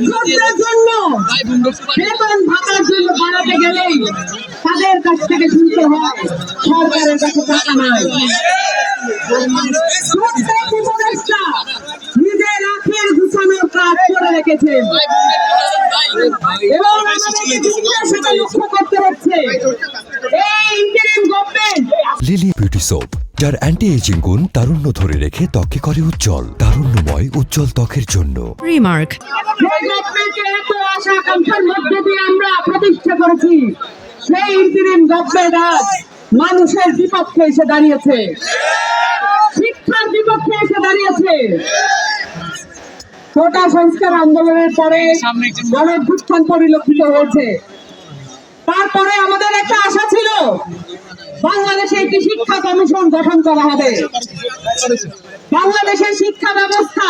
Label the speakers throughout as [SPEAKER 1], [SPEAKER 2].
[SPEAKER 1] শিক্ষকদের জন্য বেতন ভাতার জন্য গেলেই তাদের কাছ থেকে শুনতে হয় নিজের আখের গুছানোর কাজ করে রেখেছেন। এবং লক্ষ্য করতে হচ্ছে, এই interim government
[SPEAKER 2] Lily beauty soap. যার অ্যান্টি এজিং গুণ তারুণ্য ধরে রেখে ত্বকে করে উজ্জ্বল তারুণ্যময় উজ্জ্বল ত্বকের জন্য।
[SPEAKER 1] দিয়ে আমরা প্রতিষ্ঠা করেছি সেই ইন্টারিম গভর্নমেন্ট আজ মানুষের বিপক্ষে এসে দাঁড়িয়েছে। শিক্ষার বিপক্ষে এসে দাঁড়িয়েছে। কোটা সংস্কার আন্দোলনের পরে গণভ্যুত্থান পরিলক্ষিত হয়েছে। তারপরে আমাদের একটা আশা ছিল বাংলাদেশে একটি শিক্ষা কমিশন গঠন করা হবে। বাংলাদেশের শিক্ষা ব্যবস্থা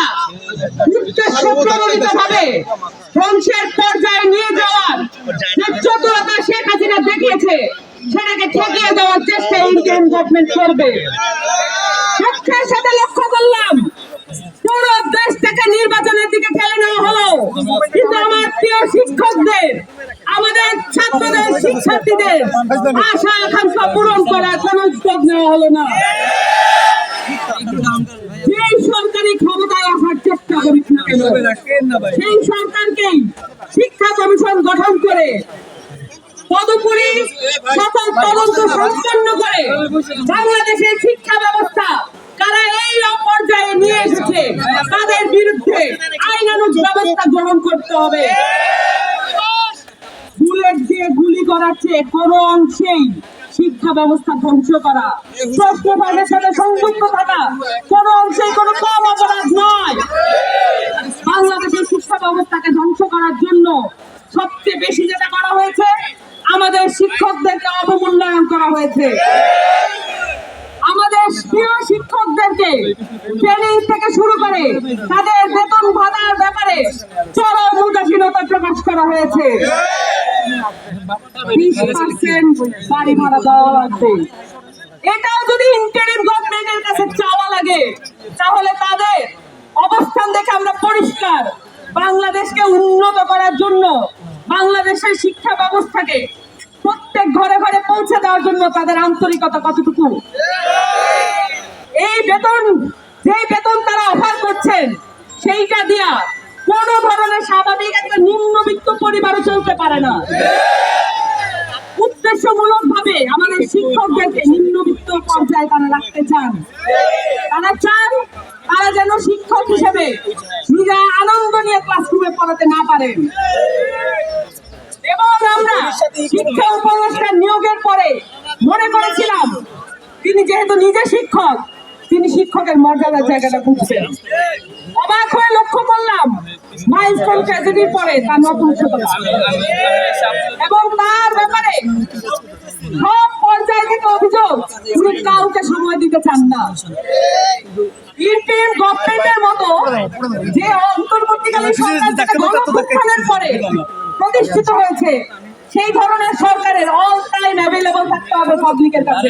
[SPEAKER 1] উদ্দেশ্য প্রণোদিত ভাবে ধ্বংসের পর্যায়ে নিয়ে যাওয়ার যে চতুরতা শেখ হাসিনা দেখিয়েছে, সেটাকে ঠেকিয়ে দেওয়ার চেষ্টা ইন্ডিয়ান গভর্নমেন্ট করবে। দুঃখের সাথে লক্ষ্য করলাম, পুরো দেশ থেকে নির্বাচনের দিকে ঠেলে নেওয়া হলো। কিন্তু আমার প্রিয় শিক্ষকদের শিক্ষার্থীদের আশা আকাঙ্ক্ষা পূরণ করার কোন উদ্যোগ নেওয়া হলো না। যেই সরকারি ক্ষমতায় আসার চেষ্টা করিস সেই সরকারকেই শিক্ষা কমিশন গঠন করে তদুপরি সকল তদন্ত সম্পন্ন করে বাংলাদেশের শিক্ষা ব্যবস্থা কারা এই পর্যায়ে নিয়ে এসেছে, তাদের বিরুদ্ধে আইনানুগ ব্যবস্থা গ্রহণ করতে হবে। করার চেয়ে কোনো অংশেই শিক্ষা ব্যবস্থা ধ্বংস করা। প্রশ্ন সাথে সংযুক্ত থাকা কোনো অংশেই কোনো কম অপরাধ নয়। বাংলাদেশের শিক্ষা ব্যবস্থাকে ধ্বংস করার জন্য সবচেয়ে বেশি যেটা করা হয়েছে, আমাদের শিক্ষকদেরকে অবমূল্যায়ন করা হয়েছে। আমাদের প্রিয় শিক্ষকদেরকে ট্রেনিং থেকে শুরু করে তাদের বেতন ভাতার ব্যাপারে চরম উদাসীনতা প্রকাশ করা হয়েছে। বিশ বাড়ি ভাড়া দেওয়া লাগবে। এটাও যদি ইন্টারিম গভর্নমেন্টের কাছে চাওয়া লাগে, তাহলে তাদের অবস্থান দেখে আমরা পরিষ্কার। বাংলাদেশকে উন্নত করার জন্য, বাংলাদেশের শিক্ষা ব্যবস্থাকে প্রত্যেক ঘরে ঘরে পৌঁছে দেওয়ার জন্য তাদের আন্তরিকতা কতটুকু? এই বেতন যে বেতন তারা অফার করছেন, সেইটা দিয়া কোন ধরনের একটা নিম্নবিত্ত পরিবারও চলতে পারে না। উদ্দেশ্যমূলক ভাবে আমাদের শিক্ষকদেরকে নিম্নবিত্ত পর্যায়ে তারা রাখতে চান। তারা চান তারা যেন শিক্ষক হিসেবে নিজেরা আনন্দ নিয়ে ক্লাসরুমে পড়াতে না পারেন এবং আমরা শিক্ষা উপদেষ্টা নিয়োগের পরে মনে করেছিলাম, তিনি যেহেতু নিজে শিক্ষক, তিনি শিক্ষকের মর্যাদার জায়গাটা বুঝছেন অবাক হয়ে লক্ষ্য করলাম ট্র্যাজেডির পরে তার নতুন এবং তার ব্যাপারে সব পর্যায় থেকে অভিযোগ উনি কাউকে সময় দিতে চান না। ইউপিএম গভর্নমেন্টের মতো যে অন্তর্বর্তীকালীন সরকার পরে প্রতিষ্ঠিত হয়েছে সেই ধরনের সরকারের অল টাইম অ্যাভেলেবল থাকতে হবে পাবলিকের কাছে।